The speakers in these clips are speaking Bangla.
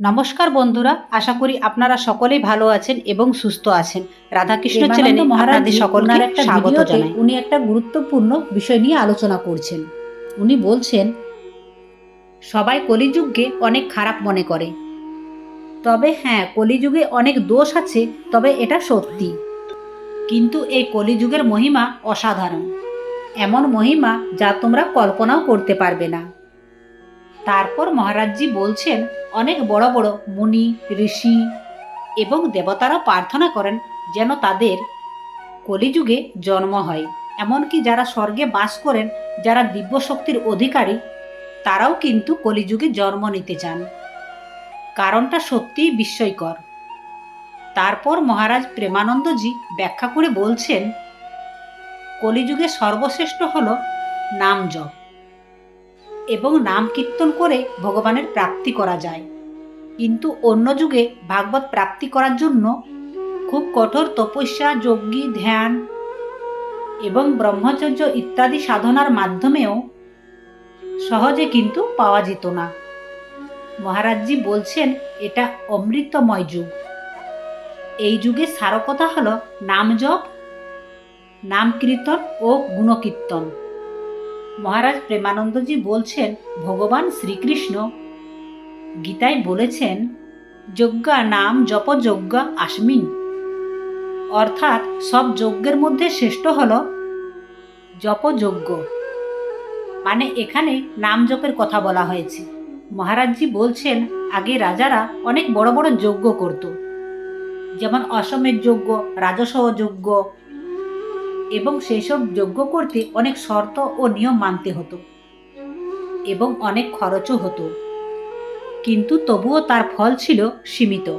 নমস্কার বন্ধুরা আশা করি আপনারা সকলেই ভালো আছেন এবং সুস্থ আছেন। রাধাকৃষ্ণ চ্যানেলে মহারাজ সকলকে একটা স্বাগত জানাই। উনি একটা গুরুত্বপূর্ণ বিষয় নিয়ে আলোচনা করছেন। উনি বলছেন সবাই কলিযুগকে অনেক খারাপ মনে করে। তবে হ্যাঁ কলিযুগে অনেক দোষ আছে তবে এটা সত্যি। কিন্তু এই কলিযুগের মহিমা অসাধারণ। এমন মহিমা যা তোমরা কল্পনাও করতে পারবে না। তারপর মহারাজজি বলছেন, অনেক বড় বড় মুনি, ঋষি এবং দেবতারা প্রার্থনা করেন যেন তাদের কলিযুগে জন্ম হয়। এমনকি যারা স্বর্গে বাস করেন, যারা দিব্য শক্তির অধিকারী, তারাও কিন্তু কলিযুগে জন্ম নিতে চান। কারণটা সত্যিই বিস্ময়কর। তারপর মহারাজ প্রেমানন্দজি ব্যাখ্যা করে বলছেন, কলিযুগে সর্বশ্রেষ্ঠ হল নাম জপ এবং নাম কীর্তন করে ভগবানের প্রাপ্তি করা যায়। কিন্তু অন্য যুগে ভাগবত প্রাপ্তি করার জন্য খুব কঠোর তপস্যা, যজ্ঞী, ধ্যান এবং ব্রহ্মচর্য ইত্যাদি সাধনার মাধ্যমেও সহজে কিন্তু পাওয়া যেত না। মহারাজজি বলছেন, এটা অমৃতময় যুগ। এই যুগে সারকথা হল নাম জপ নাম কীর্তন ও গুণকীর্তন। মহারাজ প্রেমানন্দজি বলছেন, ভগবান শ্রীকৃষ্ণ। গীতায় বলেছেন, যজ্ঞা নাম জপ যজ্ঞা আসমিন। অর্থাৎ সব যজ্ঞের মধ্যে শ্রেষ্ঠ হল জপযজ্ঞ মানে এখানে নাম জপের কথা বলা হয়েছে। মহারাজজি বলছেন, আগে রাজারা অনেক বড় বড় যজ্ঞ করত। যেমন অসমের যজ্ঞ, রাজসহ যজ্ঞ এবং সেই সব যজ্ঞ করতে অনেক শর্ত ও নিয়ম মানতে হতো এবং অনেক খরচও হতো। কিন্তু তবুও তার ফল ছিল সীমিত।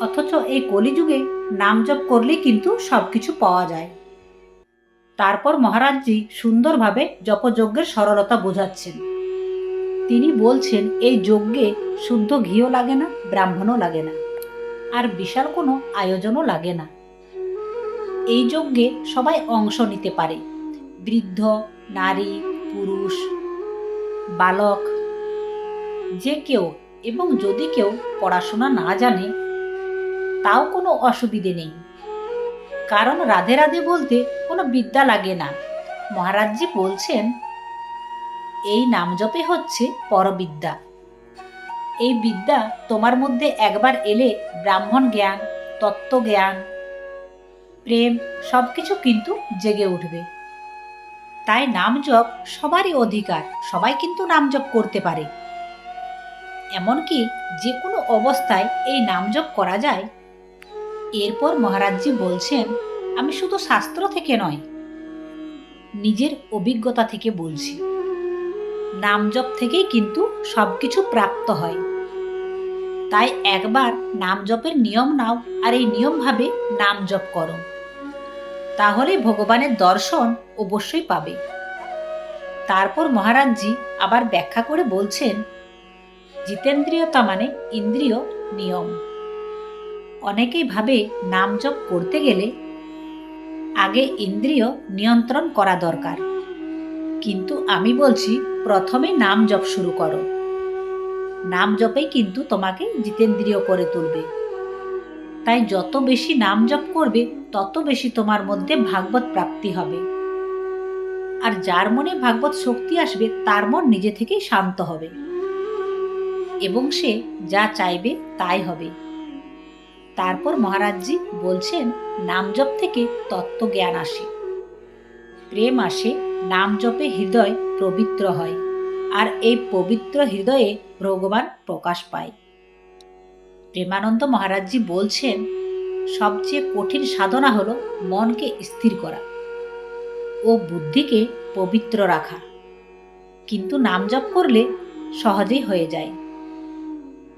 অথচ এই কলিযুগে নাম জপ করলেই কিন্তু সব কিছু পাওয়া যায়। তারপর মহারাজজি সুন্দরভাবে জপযজ্ঞের সরলতা বোঝাচ্ছেন। তিনি বলছেন, এই যজ্ঞে শুদ্ধ ঘিও লাগে না, ব্রাহ্মণও লাগে না। আর বিশাল কোনো আয়োজনও লাগে না। এই যজ্ঞে সবাই অংশ নিতে পারে। বৃদ্ধ, নারী, পুরুষ, বালক, যে কেউ এবং যদি কেউ পড়াশোনা না জানে, তাও কোনো অসুবিধে নেই। কারণ রাধে রাধে বলতে কোনো বিদ্যা লাগে না। মহারাজজি বলছেন, এই নাম জপে হচ্ছে পরবিদ্যা। এই বিদ্যা তোমার মধ্যে একবার এলে ব্রাহ্মণ জ্ঞান, তত্ত্ব জ্ঞান প্রেম সব কিছু কিন্তু জেগে উঠবে। তাই নাম জপ সবারই অধিকার, সবাই কিন্তু নাম জপ করতে পারে। এমনকি যে কোনো অবস্থায় এই নাম জপ করা যায়। এরপর মহারাজজি বলছেন, আমি শুধু শাস্ত্র থেকে নয়, নিজের অভিজ্ঞতা থেকে বলছি। নাম জপ থেকেই কিন্তু সব কিছু প্রাপ্ত হয়। তাই একবার নাম জপের নিয়ম নাও আর এই নিয়মভাবে নাম জপ করো। তাহলে ভগবানের দর্শন অবশ্যই পাবে। তারপর মহারাজজি আবার ব্যাখ্যা করে বলছেন, জিতেন্দ্রিয়তা মানে ইন্দ্রিয় নিয়ম। অনেকেই ভাবে নাম জপ করতে গেলে আগে ইন্দ্রিয় নিয়ন্ত্রণ করা দরকার। কিন্তু আমি বলছি, প্রথমে নাম জপ শুরু করো। নাম জপেই কিন্তু তোমাকে জিতেন্দ্রিয় করে তুলবে। তাই যত বেশি নাম জপ করবে, তত বেশি তোমার মধ্যে ভাগবত প্রাপ্তি হবে। আর যার মনে ভাগবত শক্তি আসবে, তার মন নিজে থেকেই শান্ত হবে। এবং সে যা চাইবে, তাই হবে। তারপর মহারাজজি বলছেন, নাম জপ থেকে তত্ত্বজ্ঞান আসে। প্রেম আসে, নাম জপে হৃদয় পবিত্র হয়। আর এই পবিত্র হৃদয়ে ভগবান প্রকাশ পায়। প্রেমানন্দ মহারাজজি বলছেন, সবচেয়ে কঠিন সাধনা হলো মনকে স্থির করা ও বুদ্ধিকে পবিত্র রাখা। কিন্তু নাম জপ করলে সহজেই হয়ে যায়।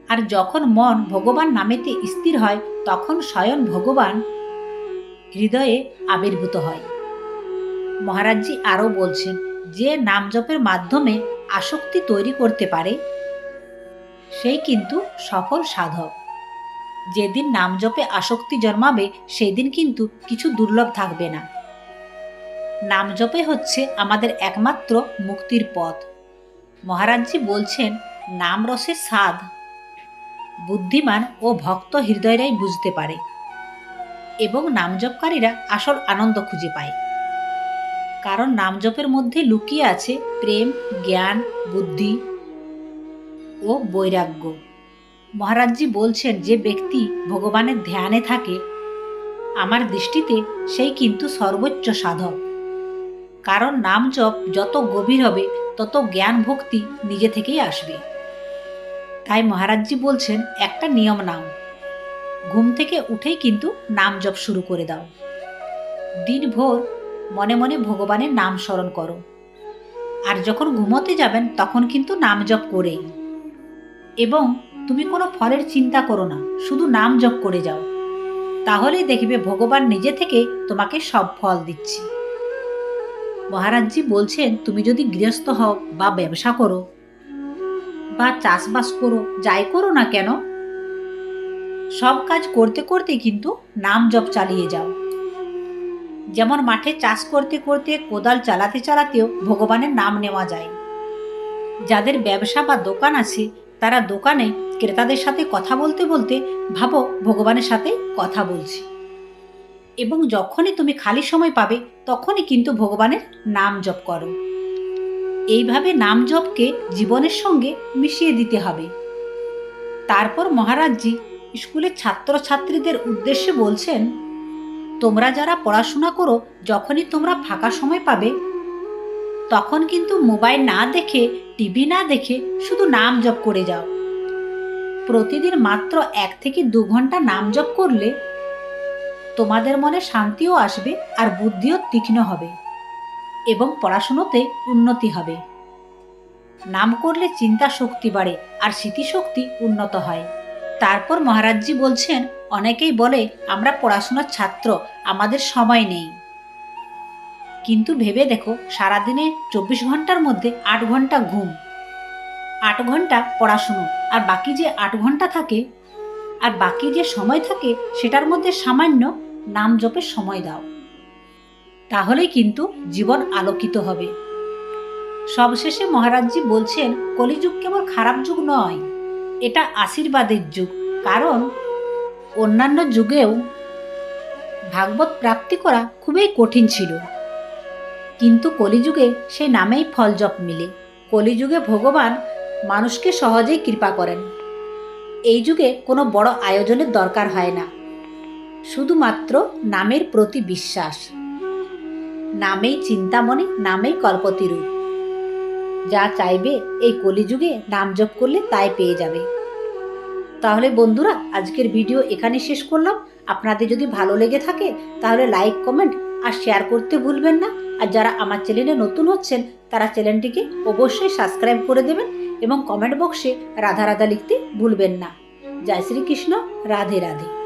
আর যখন মন ভগবান নামেতে স্থির হয়, তখন স্বয়ং ভগবান হৃদয়ে আবির্ভূত হয়। মহারাজজি আরও বলছেন, যে নাম জপের মাধ্যমে আসক্তি তৈরি করতে পারে, সেই কিন্তু সফল সাধক। যেদিন নাম জপে আসক্তি জন্মাবে সেই দিন কিন্তু কিছু দুর্লভ থাকবে না। নাম জপে হচ্ছে আমাদের একমাত্র মুক্তির পথ। মহারাজজি বলছেন, নাম রসের স্বাদ বুদ্ধিমান ও ভক্ত হৃদয়রাই বুঝতে পারে। এবং নামজপকারীরা আসল আনন্দ খুঁজে পায়। কারণ নামজপের মধ্যে লুকিয়ে আছে প্রেম, জ্ঞান, বুদ্ধি ও বৈরাগ্য। মহারাজজি বলছেন, যে ব্যক্তি ভগবানের ধ্যানে থাকে, আমার দৃষ্টিতে সেই কিন্তু সর্বোচ্চ সাধক। কারণ নাম জপ যত গভীর হবে, তত জ্ঞান ভক্তি নিজে থেকেই আসবে। তাই মহারাজজি বলছেন, একটা নিয়ম নাও। ঘুম থেকে উঠেই কিন্তু নাম জপ শুরু করে দাও। দিনভর মনে মনে ভগবানের নাম স্মরণ করো। আর যখন ঘুমোতে যাবেন, তখন কিন্তু নাম জপ করেই। এবং তুমি কোনো ফলের চিন্তা করো না, শুধু নাম জপ করে যাও। তাহলেই দেখবে ভগবান নিজে থেকে তোমাকে সব ফল দিচ্ছে। মহারাজজি বলছেন, তুমি যদি গৃহস্থ হও বা ব্যবসা করো বা চাষবাস করো, যাই করো না কেন, সব কাজ করতে করতে কিন্তু নাম জপ চালিয়ে যাও। যেমন মাঠে চাষ করতে করতে কোদাল চালাতে চালাতেও ভগবানের নাম নেওয়া যায়। যাদের ব্যবসা বা দোকান আছে, তারা দোকানে ক্রেতাদের সাথে কথা বলতে বলতে ভাবো ভগবানের সাথে কথা বলছি। এবং যখনই তুমি খালি সময় পাবে, তখনই কিন্তু ভগবানের নাম জপ করো। এইভাবে নাম জপকে জীবনের সঙ্গে মিশিয়ে দিতে হবে। তারপর মহারাজজি স্কুলের ছাত্রছাত্রীদের উদ্দেশ্যে বলছেন তোমরা যারা পড়াশোনা করো, যখনই তোমরা ফাঁকা সময় পাবে, তখন কিন্তু মোবাইল না দেখে, টিভি না দেখে শুধু নাম জপ করে যাও। প্রতিদিন মাত্র এক থেকে দু ঘণ্টা নাম জপ করলে তোমাদের মনে শান্তিও আসবে আর বুদ্ধিও তীক্ষ্ণ হবে এবং পড়াশুনোতে উন্নতি হবে। নাম করলে চিন্তা শক্তি বাড়ে আর স্মৃতিশক্তি উন্নত হয়। তারপর মহারাজজি বলছেন, অনেকেই বলে, আমরা পড়াশোনার ছাত্র, আমাদের সময় নেই। কিন্তু ভেবে দেখো, সারাদিনে চব্বিশ ঘণ্টার মধ্যে আট ঘণ্টা ঘুম। আট ঘণ্টা পড়াশুনো, আর বাকি যে আট ঘণ্টা থাকে, আর বাকি যে সময় থাকে, সেটার মধ্যে সামান্য নাম জপের সময় দাও। তাহলেই কিন্তু জীবন আলোকিত হবে। সবশেষে মহারাজজি বলছেন, কলিযুগ কেবল খারাপ যুগ নয় এটা আশীর্বাদের যুগ। কারণ অন্যান্য যুগেও ভাগবত প্রাপ্তি করা খুবই কঠিন ছিল। কিন্তু কলিযুগে সেই নামেই ফল জপ মিলে। কলিযুগে ভগবান মানুষকে সহজেই কৃপা করেন। এই যুগে কোনো বড় আয়োজনের দরকার হয় না। শুধুমাত্র নামের প্রতি বিশ্বাস। নামেই চিন্তামণি, নামেই কল্পতিরূপ। যা চাইবে এই কলিযুগে নাম জপ করলে তাই পেয়ে যাবে। তাহলে বন্ধুরা, আজকের ভিডিও এখানে শেষ করলাম। আপনাদের যদি ভালো লেগে থাকে, তাহলে লাইক কমেন্ট আর শেয়ার করতে ভুলবেন না। আর যারা আমার চ্যানেলে নতুন হচ্ছেন, তারা চ্যানেলটিকে অবশ্যই সাবস্ক্রাইব করে দেবেন এবং কমেন্ট বক্সে রাধা রাধা লিখতে ভুলবেন না। জয় শ্রীকৃষ্ণ, রাধে রাধে।